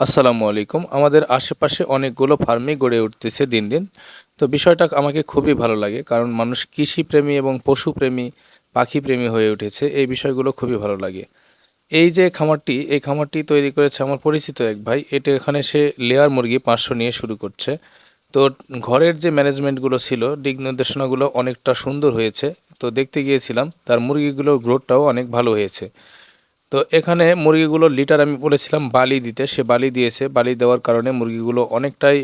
আসসালামু আলাইকুম। আমাদের আশেপাশে অনেকগুলো ফার্মই গড়ে উঠতেছে দিন দিন। তো বিষয়টা আমাকে খুবই ভালো লাগে, কারণ মানুষ কৃষিপ্রেমী এবং পশুপ্রেমী, পাখিপ্রেমী হয়ে উঠেছে। এই বিষয়গুলো খুবই ভালো লাগে। এই যে খামারটি, এই খামারটি তৈরি করেছে আমার পরিচিত এক ভাই। এটা এখানে সে লেয়ার মুরগি পাঁচশো নিয়ে শুরু করছে। তো ঘরের যে ম্যানেজমেন্টগুলো ছিল, দিক নির্দেশনাগুলো অনেকটা সুন্দর হয়েছে। তো দেখতে গিয়েছিলাম, তার মুরগিগুলোর গ্রোথটাও অনেক ভালো হয়েছে। তো এখানে মুরগিগুলো লিটার আমি বলেছিলাম বালি দিতে। সে বালি দিয়েছে। বালি দেওয়ার কারণে মুরগিগুলো অনেকটাই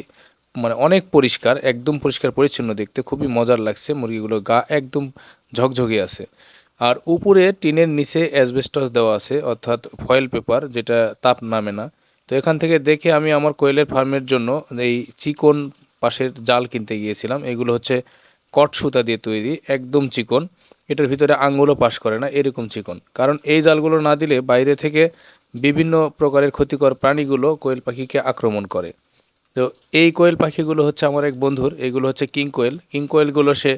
মানে অনেক পরিষ্কার, একদম পরিষ্কার পরিচ্ছন্ন দেখতে। খুবই মজার লাগছে। মুরগিগুলো গা একদম ঝকঝকে আছে। আর উপরে টিনের নিচে অ্যাসবেস্টস দেওয়া আছে, অর্থাৎ ফয়েল পেপার, যেটা তাপ নামে না। তো এখান থেকে দেখে আমি আমার কোয়েলের ফার্মের জন্য এই চিকন পাশের জাল কিনতে গিয়েছিলাম। এগুলো হচ্ছে কট সুতা দিয়ে তৈরি, একদম চিকন। এটার ভিতরে আঙুলও পাশ করে না, এরকম চিকন। কারণ এই জালগুলো না দিলে বাইরে থেকে বিভিন্ন প্রকারের ক্ষতিকর প্রাণীগুলো কোয়েল পাখিকে আক্রমণ করে। তো এই কোয়েল পাখিগুলো হচ্ছে আমার এক বন্ধুর, এগুলো হচ্ছে কিং কোয়েল। কিং কোয়েলগুলো সে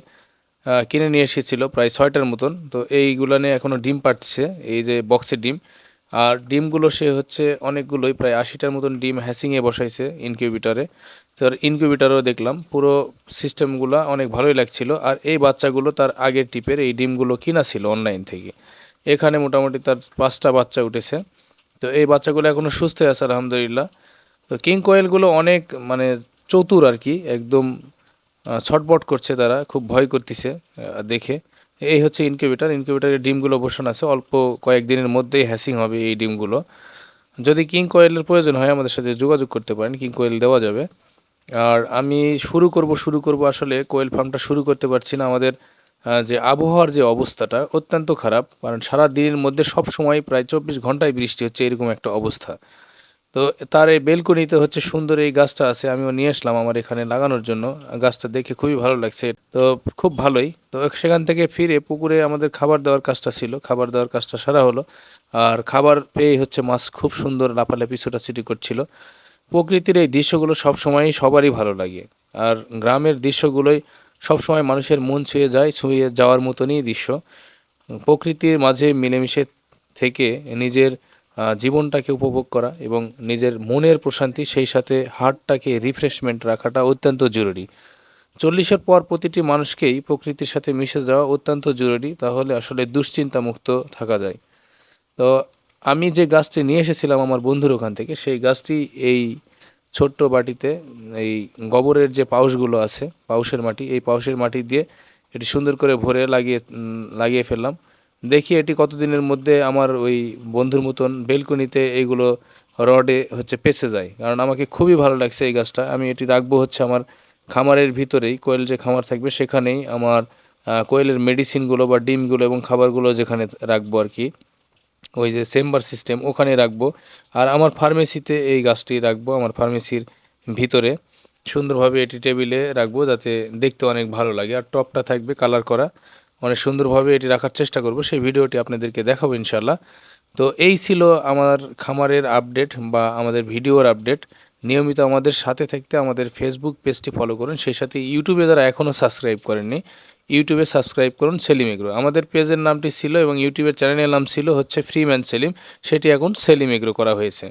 কিনে নিয়ে এসেছিল প্রায় ছয়টার মতন। তো এইগুলো নিয়ে এখনও ডিম পাড়ছে, এই যে বক্সের ডিম। আর ডিমগুলো সে হচ্ছে অনেকগুলোই, প্রায় আশিটার মতন ডিম হ্যাসিংয়ে বসাইছে ইনকিউবেটরে তো ইনকিউবেটরও দেখলাম, পুরো সিস্টেমগুলো অনেক ভালোই লাগছিল। আর এই বাচ্চাগুলো তার আগের টিপের এই ডিমগুলো কিনা ছিল অনলাইন থেকে। এখানে মোটামুটি তার পাঁচটা বাচ্চা উঠেছে। তো এই বাচ্চাগুলো এখনও সুস্থ আছে, আলহামদুলিল্লাহ। তো কিং কোয়েলগুলো অনেক মানে চতুর আর কি, একদম ছটপট করছে তারা, খুব ভয় করতেছে দেখে। এই হচ্ছে ইনকিউবেটার ইনকিউবেটারের ডিমগুলো বসানো আছে। অল্প কয়েকদিনের মধ্যেই হ্যাসিং হবে এই ডিমগুলো। যদি কিং কোয়েলের প্রয়োজন হয়, আমাদের সাথে যোগাযোগ করতে পারেন। কিং কোয়েল দেওয়া যাবে। আর আমি শুরু করব শুরু করব আসলে কোয়েল ফার্মটা শুরু করতে পারছি না। আমাদের যে আবহাওয়ার যে অবস্থাটা অত্যন্ত খারাপ। কারণ সারা দিনের মধ্যে সব সময় প্রায় চব্বিশ ঘন্টায় বৃষ্টি হচ্ছে, এরকম একটা অবস্থা। তো তার এই বেলকনিতে হচ্ছে সুন্দর এই গাছটা আছে, আমিও নিয়ে আসলাম আমার এখানে লাগানোর জন্য। গাছটা দেখে খুবই ভালো লাগছে। তো খুব ভালোই। তো সেখান থেকে ফিরে পুকুরে আমাদের খাবার দেওয়ার কাজটা ছিল। খাবার দেওয়ার কাজটা সারা হলো। আর খাবার পেয়ে হচ্ছে মাছ খুব সুন্দর লাফালাফি ছোটাছুটি করছিল। প্রকৃতির এই দৃশ্যগুলো সবসময়ই সবারই ভালো লাগে। আর গ্রামের দৃশ্যগুলোই সবসময় মানুষের মন ছুঁয়ে যায়, ছুঁয়ে যাওয়ার মতনই দৃশ্য। প্রকৃতির মাঝে মিলেমিশে থেকে নিজের জীবনটাকে উপভোগ করা এবং নিজের মনের প্রশান্তি, সেই সাথে হার্টটাকে রিফ্রেশমেন্ট রাখাটা অত্যন্ত জরুরি। চল্লিশের পর প্রতিটি মানুষকেই প্রকৃতির সাথে মিশে যাওয়া অত্যন্ত জরুরি, তাহলে আসলে দুশ্চিন্তা মুক্ত থাকা যায়। তো আমি যে গাছটি নিয়ে এসেছিলাম আমার বন্ধুর ওখান থেকে, সেই গাছটি এই ছোট্ট বাটিতে, এই গোবরের যে পাউশগুলো আছে পাউশের মাটি, এই পাউশের মাটি দিয়ে এটি সুন্দর করে ভরে লাগিয়ে লাগিয়ে ফেললাম। দেখি এটি কতদিনের মধ্যে আমার ওই বন্ধুর মতন বেলকনিতে এইগুলো রডে হচ্ছে পেছে যায়। কারণ আমাকে খুবই ভালো লাগছে এই গাছটা। আমি এটি রাখব হচ্ছে আমার খামারের ভিতরেই, কোয়েল যে খামার থাকবে সেখানেই আমার কোয়েলের মেডিসিনগুলো বা ডিমগুলো এবং খাবারগুলো যেখানে রাখব আর কি, ওই যে চেম্বার সিস্টেম ওখানে রাখব। আর আমার ফার্মেসিতে এই গাছটি রাখব, আমার ফার্মেসির ভিতরে। সুন্দরভাবে এটি টেবিলে রাখব যাতে দেখতে অনেক ভালো লাগে। আর টপটা থাকবে কালার করা। অনেক সুন্দরভাবে এটি রাখার চেষ্টা করব। সেই ভিডিওটি আপনাদেরকে দেখাবো ইনশাল্লাহ তো এই ছিল আমার খামারের আপডেট বা আমাদের ভিডিওর আপডেট নিয়মিত আমাদের সাথে থাকতে আমাদের ফেসবুক পেজটি ফলো করুন। সেই সাথে ইউটিউবে যারা এখনও সাবস্ক্রাইব করেননি ইউটিউবে সাবস্ক্রাইব করুন সেলিম এগ্রো। আমাদের পেজের নামটি ছিল এবং ইউটিউবের চ্যানেলের নাম ছিল হচ্ছে ফ্রি ম্যান সেলিম সেটি এখন সেলিম এগ্রো করা হয়েছে।